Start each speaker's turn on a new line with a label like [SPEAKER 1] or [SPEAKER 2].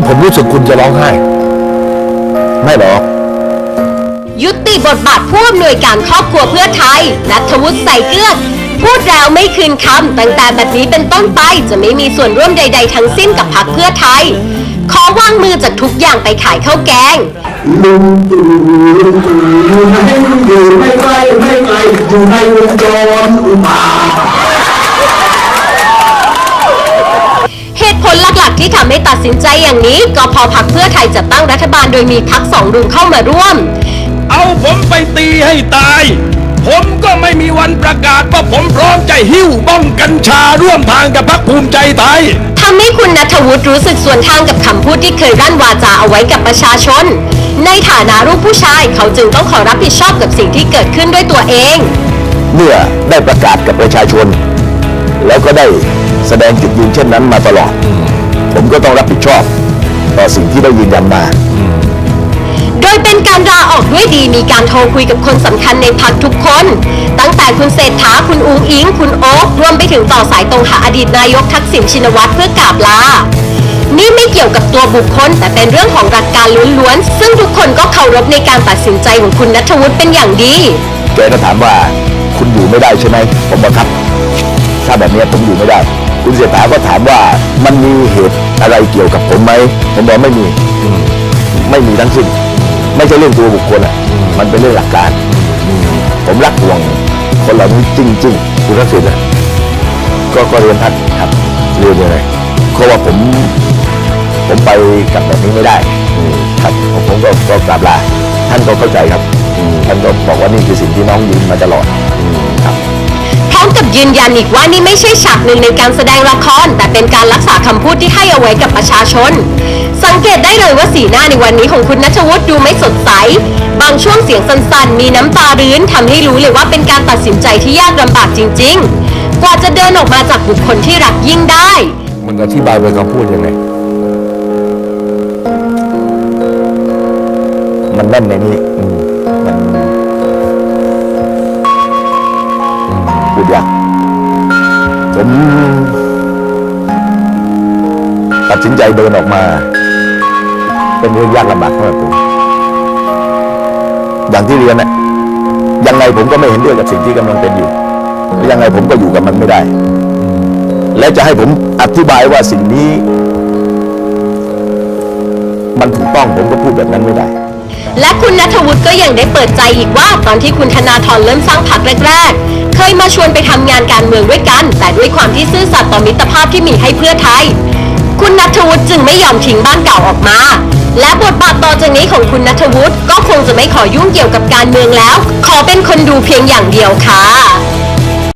[SPEAKER 1] ให้ผมรู้สึกคุณจะร้องไห้ ไม่หรอก
[SPEAKER 2] ยุติบทบาทผู้อำนวยการครอบครัวเพื่อไทย นัทวุฒิใส่เกลือพูดแล้วไม่คืนคำตั้งแต่แบบนี้เป็นต้นไปจะไม่มีส่วนร่วมใด ๆ ทั้งสิ้นกับพรรคเพื่อไทย ขอวางมือจากทุกอย่างไปขายข้าวแกง
[SPEAKER 3] ลุงตู่ลุงตู่อยู่ไหนอยู่ไม่ไกลไม่ไกลอยู่ในวงจรอุบา
[SPEAKER 2] สินใจอย่างนี้ก็เพอพรรคเพื่อไทยจะตั้งรัฐบาลโดยมีพรรคสองลุงเข้ามาร่วม
[SPEAKER 4] เอาผมไปตีให้ตาย ผมก็ไม่มีวันประกาศว่าผมพร้อมจะหิ้วบ้องกัญชาร่วมทางกับพรรคภูมิใจไทย
[SPEAKER 2] ทำให้คุณนัทวุฒิรู้สึกสวนทางกับคำพูดที่เคยรั่นวาจาเอาไว้กับประชาชน ในฐานะลูกผู้ชายเขาจึงต้องขอรับผิดชอบกับสิ่งที่เกิดขึ้นด้วยตัวเอง
[SPEAKER 1] เมื่อได้ประกาศกับประชาชน แล้วก็ได้แสดงจุดยืนเช่นนั้นมาตลอด ผมก็ต้องรับผิดชอบ ต่อสิ่งที่ได้ยืนยันมา
[SPEAKER 2] โดยเป็นการลาออกด้วยดีมีการโทรคุยกับคนสำคัญในพักทุกคน ตั้งแต่คุณเศรษฐาคุณอุ้งอิง คุณโอ๊ครวมไปถึงต่อสายตรงหาอดีตนายกทักษิณชินวัตรเพื่อกราบลา นี่ไม่เกี่ยวกับตัวบุคคล แต่เป็นเรื่องของหลักการล้วนๆ ซึ่งทุกคนก็เคารพในการตัดสินใจของคุณนัทวุฒิเป็นอย่างดี
[SPEAKER 1] แกก็ถามว่าคุณอยู่ไม่ได้ใช่ไหม ผมบอกครับ ถ้าแบบนี้ผมอยู่ไม่ได้ คุณเศรษฐาก็ถามว่ามันมีเหตุอะไรเกี่ยวกับผมไหมผมบอกไม่มีไม่มีทั้งสิ้นไม่ใช่เรื่องตัวบุคคลอะ มันเป็นเรื่องหลักการ ผมรักห่วงคนเหล่านี้จริงๆคุณทักษิณนะก็ก็เรียนท่านครับเรียนยังไงเพราะว่าผมผมไปกับแบบนี้ไม่ได้อืมครับผมผมก็ก็กราบลาท่านก็เข้าใจครับอืมท่านก็บอกว่านี่คือสิ่งที่น้องยืนมาตลอด
[SPEAKER 2] ยืนยันอีกว่านี่ไม่ใช่ฉากหนึ่งในการแสดงละคร แต่เป็นการรักษาคำพูดที่ให้เอาไว้กับประชาชน สังเกตได้เลยว่าสีหน้าในวันนี้ของคุณนัชวุฒิดูไม่สดใส บางช่วงเสียงสั้นๆ มีน้ำตารื้นทำให้รู้เลยว่าเป็นการตัดสินใจที่ยากลำบากจริง ๆ กว่าจะเดินออกมาจากบุคคลที่รักยิ่งได้
[SPEAKER 1] มันอธิบายเป็นคำพูดยังไง มันแน่นในนี้อืมมันอืมพูดยาก ผมตัดสินใจเดินออกมา เป็นเรื่องยากลำบากสำหรับผมอย่างที่เรียนนะยังไงผมก็ไม่เห็นด้วยกับสิ่งที่กำลังเป็นอยู่ ยังไงผมก็อยู่กับมันไม่ได้ และจะให้ผมอธิบายว่าสิ่งนี้ มันถูกต้องผมก็พูดแบบนั้นไม่ได้
[SPEAKER 2] และคุณนัทวุฒิก็ยังได้เปิดใจอีกว่าตอนที่คุณธนาธรเริ่มสร้างพรรคแรกๆ เคยมาชวนไปทำงานการเมืองด้วยกัน แต่ด้วยความที่ซื่อสัตย์ต่อมิตรภาพที่มีให้เพื่อไทย คุณนัทวุฒิจึงไม่ยอมทิ้งบ้านเก่าออกมา และบทบาทต่อจากนี้ของคุณนัทวุฒิก็คงจะไม่ขอยุ่งเกี่ยวกับการเมืองแล้ว ขอเป็นคนดูเพียงอย่างเดียวค่ะ